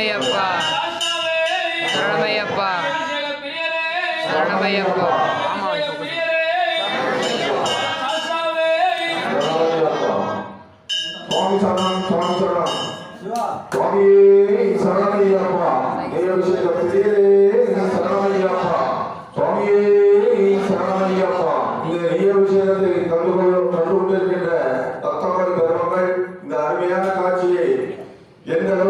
சரணமையப்பா. சரணமையப்பா. சரணமையப்பா. சுவாமி சரணம் சுவாமி சரணம். சரணமையப்பா. தேவசேக சரணமையப்பா. சுவாமியே சரணமையப்பா. இந்த விஷயத்தை கண்டு கண்டு கொண்டிருக்கின்ற தத்தங்கள் இந்த அருமையான காட்சியை எந்த அளவு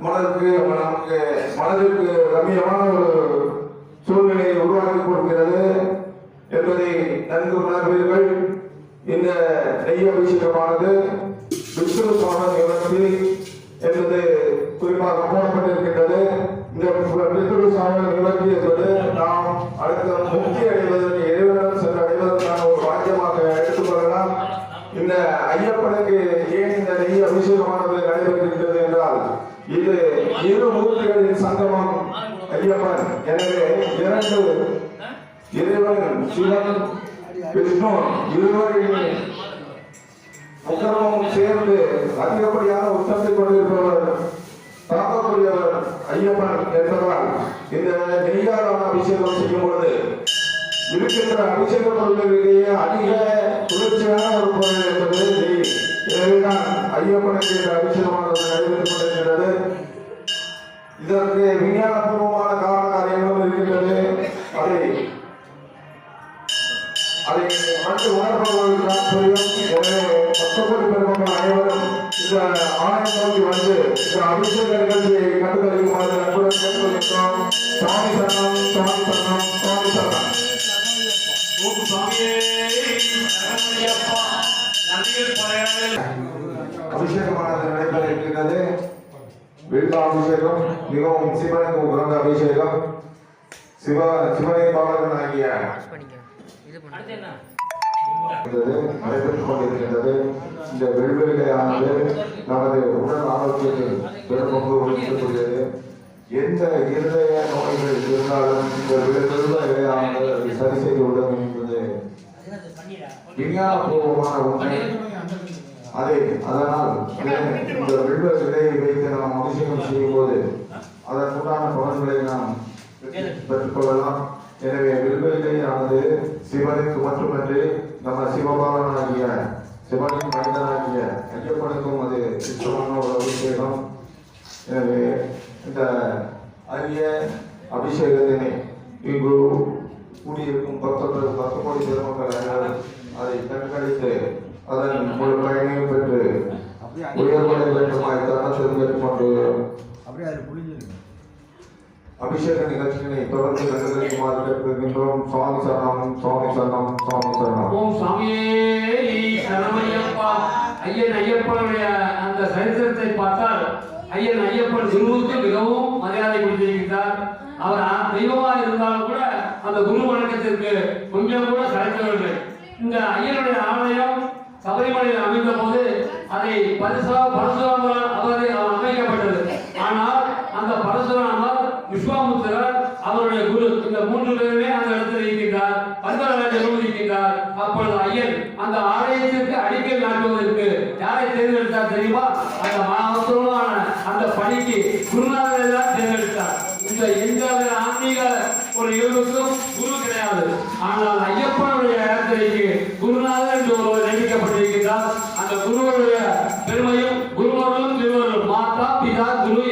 மனதுக்கு நமக்கு மனதிற்கு ரம்மியமான ஒரு சூழ்நிலையை உருவாக்கி கொடுக்கிறது என்பதை நன்கு உணர்வீர்கள். இந்த நெய் அபிஷேகமானது விஷ்ணு சுவாமி நிவர்த்தி என்பது இரு மூர்த்திகளின் சங்கமம் ஐயப்பன் எனவே இரண்டு இறைவன் சிவன் விஷ்ணு இருவரின் உத்தரவும் சேர்ந்து அதிகப்படியான உத்தரத்தை கொண்டிருப்பவர் தாக்கக்கூடியவர் ஐயப்பன் என்பவர் இந்த நெய்யாரான அபிஷேகம் செய்யும் பொழுது இருக்கின்ற அபிஷேக பொருள்களிலேயே இதற்கு விஞ்ஞானபூர்வமான காரண காரியங்களும் இருக்கின்றது? அதை அதை மற்ற உணர்வுகளுக்கு நான் புரியும். எனவே பத்தொன்பது பெருமக்கள் அனைவரும் இந்த ஆணையம் நோக்கி வந்து இந்த அபிஷேக நிகழ்ச்சியை கண்டுகளிக்குமாறு அன்புடன் கேட்டுக்கொள்கின்றோம். சுவாமி சரணம் சுவாமி சரணம் சுவாமி சரணம். அபிஷேகமானது நடைபெற இருக்கின்றது. வில்வ அபிஷேகம் மிகவும் சிவனுக்கு உகந்த அபிஷேகம். சிவ சிவனை பாலகன் ஆகிய நடைபெற்றுக் கொண்டிருக்கின்றது. இந்த வெள்வெளியானது நமது உடல் ஆரோக்கியத்தில் பெரும் பங்கு வகிக்கக்கூடியது எந்த இருதய நோய்கள் இருந்தாலும் இந்த வெள்வெளியானது அதை சரி செய்து விட வேண்டும் என்பது விஞ்ஞானபூர்வமான உண்மை. அதை அதனால் இந்த- இந்த விதையை வைத்து நாம் அபிஷேகம் செய்யும் போது அதற்குண்டான பலன்களை நாம் பெற்றுக்கொள்ளலாம். எனவே வில்வெளியானது சிவனுக்கு மட்டுமன்றி நம்ம சிவபாலனாகிய சிவனின் மனிதனாகிய ஐயப்பனுக்கும் அது இஷ்டமான ஒரு அபிஷேகம். எனவே இந்த அரிய அபிஷேகத்தினை இங்கு கூடியிருக்கும் பத்தொன்பது பத்து கோடி பெருமக்கள் அதை கண்காணித்து அதன் முழு பயனையும் பெற்று உயர்வடை வேண்டுமாய் அது புளிஞ்சிருக்கு அபிஷேக நிகழ்ச்சியினை தொடர்ந்து கண்டுகளிக்குமாறு கேட்டுக்கொள்கின்றோம் சுவாமி சரணம் சுவாமி சரணம் சுவாமி சரணம். ஓம் சரணமையப்பா ஐயன் ஐயப்பனுடைய அந்த சரித்திரத்தை பார்த்தால் ஐயன் ஐயப்பன் குருவுக்கு மிகவும் மரியாதை கொடுத்திருக்கிறார். அவர் ஆ- தெய்வமாக இருந்தாலும் கூட அந்த குரு வணக்கத்திற்கு கொஞ்சம் கூட சளைத்தவர்கள் இந்த ஐயனுடைய ஆலயம் சபரிமலையில் அமைந்த போது அதை பரிசா பரசுராமரால் அவரை அமைக்கப்பட்டது. ஆனால் அந்த பரசுராமர் விஸ்வாமுத்திரர் அவருடைய குரு இந்த மூன்று பேருமே அந்த இடத்தில் இருக்கின்றார். பந்தராஜரும் இருக்கின்றார். அப்பொழுது ஐயன் அந்த ஆலயத்திற்கு அடிக்கல் நாட்டுவதற்கு யாரை தேர்ந்தெடுத்தார் தெரியுமா? அந்த மகத்துவமான அந்த பணிக்கு குருநாதரை தான் தேர்ந்தெடுத்தார். இந்த எந்த ஆன்மீக ஒரு இயல்புக்கும் குரு கிடையாது. ஆனால் ஐயப்பனுடைய யாத்திரைக்கு குருநாதர் என்று ஒருவர் நியமிக்கப்பட்டிருக்கிறார் அந்த குருவனுடைய பெருமையும் குருவர்களும் திருவர்கள் மாதா பிதா குரு